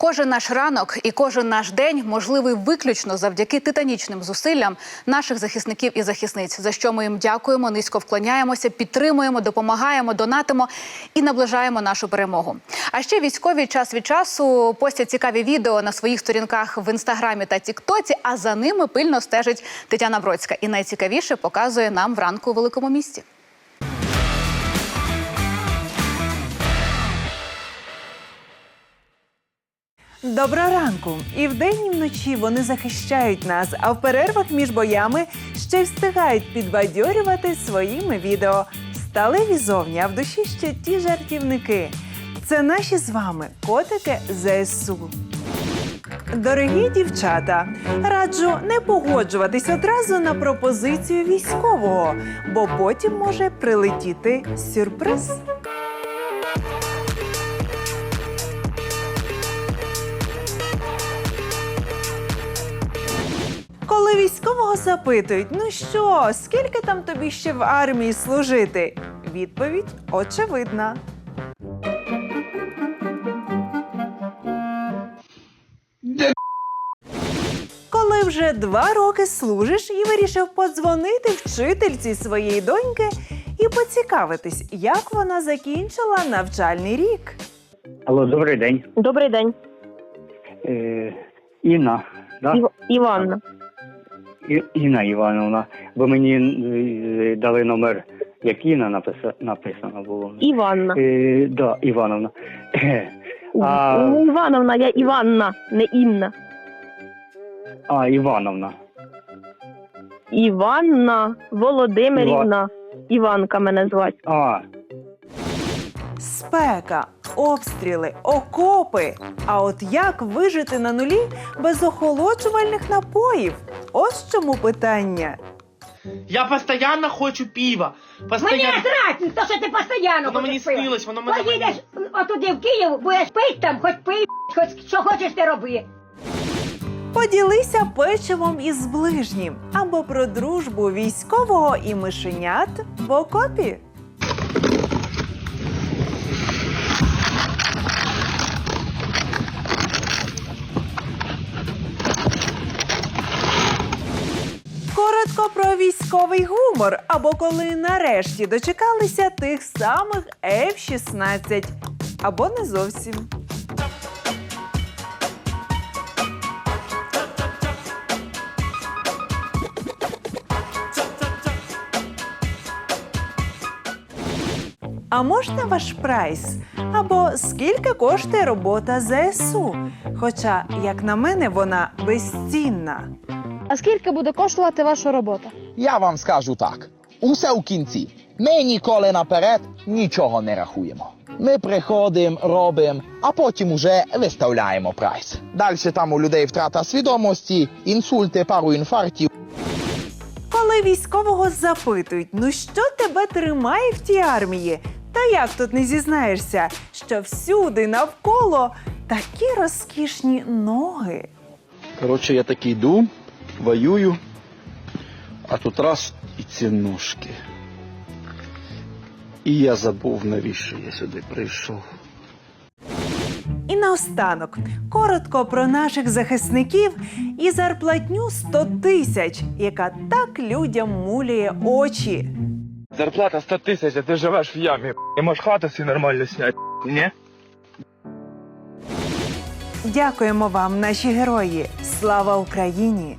Кожен наш ранок і кожен наш день можливий виключно завдяки титанічним зусиллям наших захисників і захисниць, за що ми їм дякуємо, низько вклоняємося, підтримуємо, допомагаємо, донатимо і наближаємо нашу перемогу. А ще військові час від часу постять цікаві відео на своїх сторінках в інстаграмі та тіктоці. А за ними пильно стежить Тетяна Бродська. І найцікавіше показує нам вранку у великому місті. Доброго ранку! І вдень, і вночі вони захищають нас, а в перервах між боями ще й встигають підбадьорювати своїми відео. Сталеві зовні, а в душі ще ті жартівники. Це наші з вами котики ЗСУ. Дорогі дівчата, раджу не погоджуватись одразу на пропозицію військового, бо потім може прилетіти сюрприз. Військового запитують, ну що, скільки там тобі ще в армії служити? Відповідь очевидна. Коли вже два роки служиш і вирішив подзвонити вчительці своєї доньки і поцікавитись, як вона закінчила навчальний рік. Алло, добрий день. Добрий день, Е, Інна, да? Ів... Іванна. Інна Івановна. Ви мені е, дали номер, як Інна написа... написано було. Іванна. Е, да, Івановна. А, Не Івановна, я Іванна, не Інна. а Івановна. Іванна Володимирівна. Іванка мене звати. А, Спека, обстріли, окопи. А от як вижити на нулі без охолоджувальних напоїв? Ось чому питання. Я постоянно хочу пива. Мені Постоянно. насрать, то, що ти постійно Воно мені хочеш пити. снилось, воно мене. Поїдеш отуди в Київ, будеш пити там, хоч пий, хоч що хочеш ти роби. Поділися печивом із ближнім або про дружбу військового і мишенят в окопі. Коротко про військовий гумор, або коли нарешті дочекалися тих самих F-16, або не зовсім. А можна ваш прайс? Або скільки коштує робота ЗСУ? Хоча, як на мене, вона безцінна. А скільки буде коштувати ваша робота? Я вам скажу так: усе у кінці. Ми ніколи наперед нічого не рахуємо. Ми приходимо, робимо, а потім уже виставляємо прайс. Далі там у людей втрата свідомості, інсульти, пару інфарктів. Коли військового запитують, ну що тебе тримає в тій армії? Та як тут не зізнаєшся, що всюди навколо такі розкішні ноги? Коротше, я так йду, воюю, а тут раз і ці ножки. І я забув, навіщо я сюди прийшов. І наостанок, коротко про наших захисників і зарплатню 100 тисяч, яка так людям муляє очі. Зарплата 100 тисяч, а ти живеш в ямі. Не можеш хату собі нормально зняти, ні? Дякуємо вам, наші герої! Слава Україні!